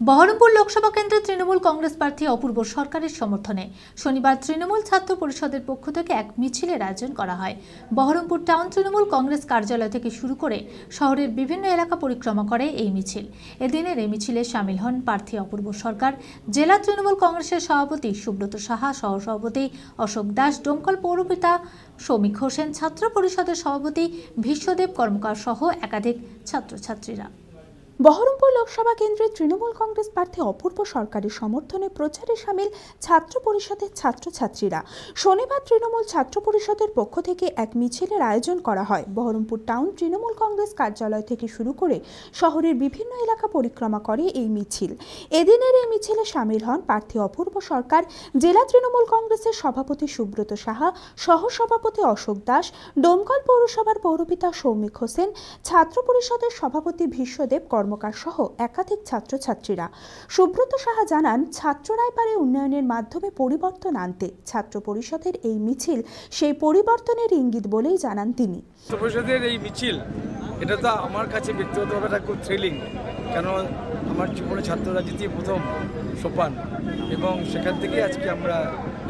বহরমপুর লোকসভা কেন্দ্রের তৃণমূল কংগ্রেস প্রার্থী অপূর্ব সরকারের সমর্থনে শনিবার তৃণমূল ছাত্র পরিষদের পক্ষ থেকে এক মিছিলের আয়োজন করা হয়। বহরমপুর টাউন তৃণমূল কংগ্রেস কার্যালয় থেকে শুরু করে শহরের বিভিন্ন এলাকা পরিক্রমা করে এই মিছিল। এদিনের এই মিছিলে সামিল হন প্রার্থী অপূর্ব সরকার, জেলা তৃণমূল কংগ্রেসের সভাপতি সুব্রত সাহা, সহসভাপতি অশোক দাস ডোমকল পৌরপিতা সৌমিক হোসেন, ছাত্র পরিষদের সভাপতি বিশ্বদেব কর্মকার সহ একাধিক ছাত্রছাত্রীরা। বহরমপুর লোকসভা কেন্দ্রের তৃণমূল কংগ্রেস প্রার্থী অপূর্ব সরকারের সমর্থনে প্রচারে সামিল ছাত্র পরিষদের ছাত্রছাত্রীরা। শনিবার তৃণমূল ছাত্র পরিষদের পক্ষ থেকে এক মিছিলের আয়োজন করা হয়। বহরমপুর টাউন তৃণমূল কংগ্রেস কার্যালয় থেকে শুরু করে শহরের বিভিন্ন এলাকা পরিক্রমা করে এই মিছিল। এদিনের এই মিছিলে সামিল হন প্রার্থী অপূর্ব সরকার, জেলা তৃণমূল কংগ্রেসের সভাপতি সুব্রত সাহা, সহসভাপতি অশোক দাস, ডোমকল পৌরসভার পৌরপিতা সৌমিক হোসেন, ছাত্র পরিষদের সভাপতি ভীষ্মদেব কর্মকার সহ একাধিক ছাত্রছাত্রীরা। সুব্রত সাহা জানান ছাত্ররাই পারে উন্নয়নের মাধ্যমে পরিবর্তন আনতে ছাত্র পরিষদের এই মিছিল সেই পরিবর্তনের ইঙ্গিত বলেই জানান তিনি। ছাত্র পরিষদের এই মিছিল, এটা তো আমার কাছে ব্যক্তিগতভাবে একটা খুব থ্রিলিং কেন আমার জীবনে ছাত্র রাজনীতি প্রথম, সোপান, এবং সেখান থেকে আজকে আমরা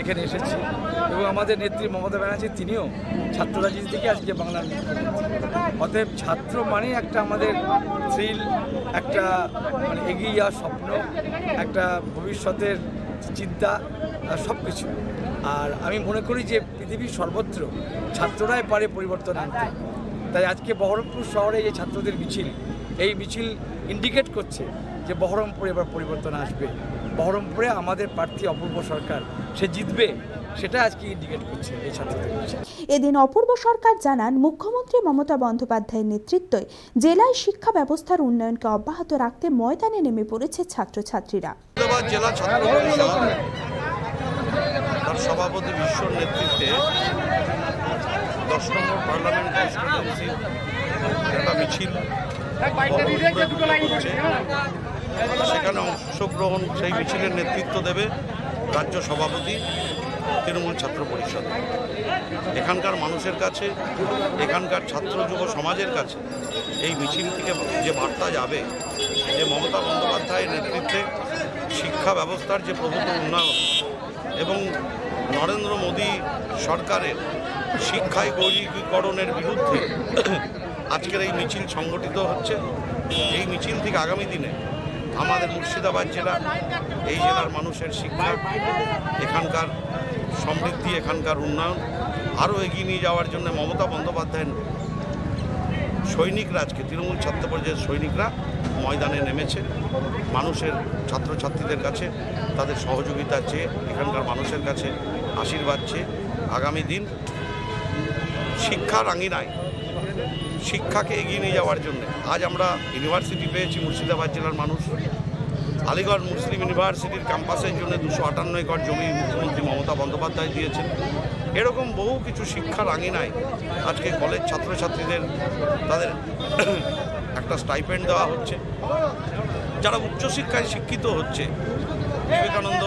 এখানে এসেছি। এবং আমাদের নেত্রী মমতা ব্যানার্জি, তিনিও ছাত্র রাজনীতি থেকে আজকে বাংলার অতএব ছাত্র মানেই একটা আমাদের থ্রিল একটা মানে এগিয়ে যাওয়ার স্বপ্ন, একটা ভবিষ্যতের চিন্তা সব কিছু আর আমি মনে করি যে পৃথিবীর সর্বত্র ছাত্ররাই পারে পরিবর্তন আনতে। তাই আজকে বহরমপুর শহরে যে ছাত্রদের মিছিল, এই মিছিল ইন্ডিকেট করছে যে বহরমপুরে এবার পরিবর্তন আসবে। বহরমপুরে আমাদের প্রার্থী অপূর্ব সরকার সে জিতবে সেটা আজকে ইন্ডিকেট করছে এই ছাত্রদের। এদিন অপূর্ব সরকার জানান মুখ্যমন্ত্রী মমতা বন্দ্যোপাধ্যায়ের নেতৃত্বে জেলায় শিক্ষা ব্যবস্থার উন্নয়নকে অব্যাহত রাখতে ময়দানে নেমে পড়েছে ছাত্রছাত্রীরা। জেলা ছাত্র পরিষদ তার সভাপতি বিশ্বর নেতৃত্বে দশ নম্বর পার্লামেন্ট মিছিল। সেখানে অংশগ্রহণ, সেই মিছিলের নেতৃত্ব দেবে রাজ্য সভাপতি তৃণমূল ছাত্র পরিষদ। এখানকার মানুষের কাছে, এখানকার ছাত্র যুব সমাজের কাছে এই মিছিল থেকে যে বার্তা যাবে, যে মমতা বন্দ্যোপাধ্যায়ের নেতৃত্বে শিক্ষা ব্যবস্থার যে প্রভূত উন্নয়ন এবং নরেন্দ্র মোদী সরকারের শিক্ষায় গৌরীকরণের বিরুদ্ধে আজকের এই মিছিল সংগঠিত হচ্ছে, এই মিছিল থেকে আগামী দিনে আমাদের মুর্শিদাবাদ জেলা, এই জেলার মানুষের শিক্ষা, এখানকার সমৃদ্ধি, এখানকার উন্নয়ন। আরও এগিয়ে নিয়ে যাওয়ার জন্য মমতা বন্দ্যোপাধ্যায়ের সৈনিকরা, আজকে তৃণমূল ছাত্র পর্যায়ের সৈনিকরা ময়দানে নেমেছে। মানুষের, ছাত্রছাত্রীদের কাছে তাদের সহযোগিতা চেয়ে, এখানকার মানুষের কাছে আশীর্বাদ চেয়ে আগামী দিন শিক্ষার আঙিনায় শিক্ষাকে এগিয়ে নিয়ে যাওয়ার জন্য। আজ আমরা ইউনিভার্সিটি পেয়েছি মুর্শিদাবাদ জেলার মানুষ। আলিগড় মুসলিম ইউনিভার্সিটির ক্যাম্পাসের জন্য দুশো আটান্ন একর জমি মুখ্যমন্ত্রী মমতা বন্দ্যোপাধ্যায় দিয়েছেন। এরকম বহু কিছু শিক্ষার আঙিনায় আজকে কলেজ ছাত্রছাত্রীদের তাদের একটা স্টাইপেন্ড দেওয়া হচ্ছে। যারা উচ্চশিক্ষায় শিক্ষিত হচ্ছে, বিবেকানন্দ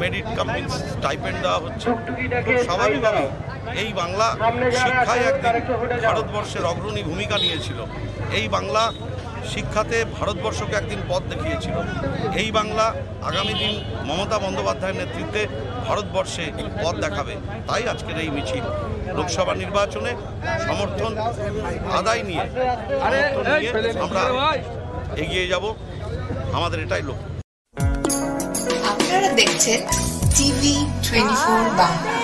মেরিট কামিং স্টাইপেন্ড দেওয়া হচ্ছে। স্বাভাবিকভাবে এই বাংলা শিক্ষায় একদিন ভারতবর্ষের অগ্রণী ভূমিকা নিয়েছিল। এই বাংলা শিক্ষাতে ভারতবর্ষকে একদিন পথ দেখিয়েছিল। এই বাংলা আগামী দিন মমতা বন্দ্যোপাধ্যায়ের নেতৃত্বে ভারতবর্ষে পথ দেখাবে। তাই আজকের এই মিছিল। লোকসভা নির্বাচনে সমর্থন আদায় নিয়ে আমরা এগিয়ে যাব। আমাদের এটাই লক্ষ্য। আপনারা দেখছেন TV twenty four Bangla.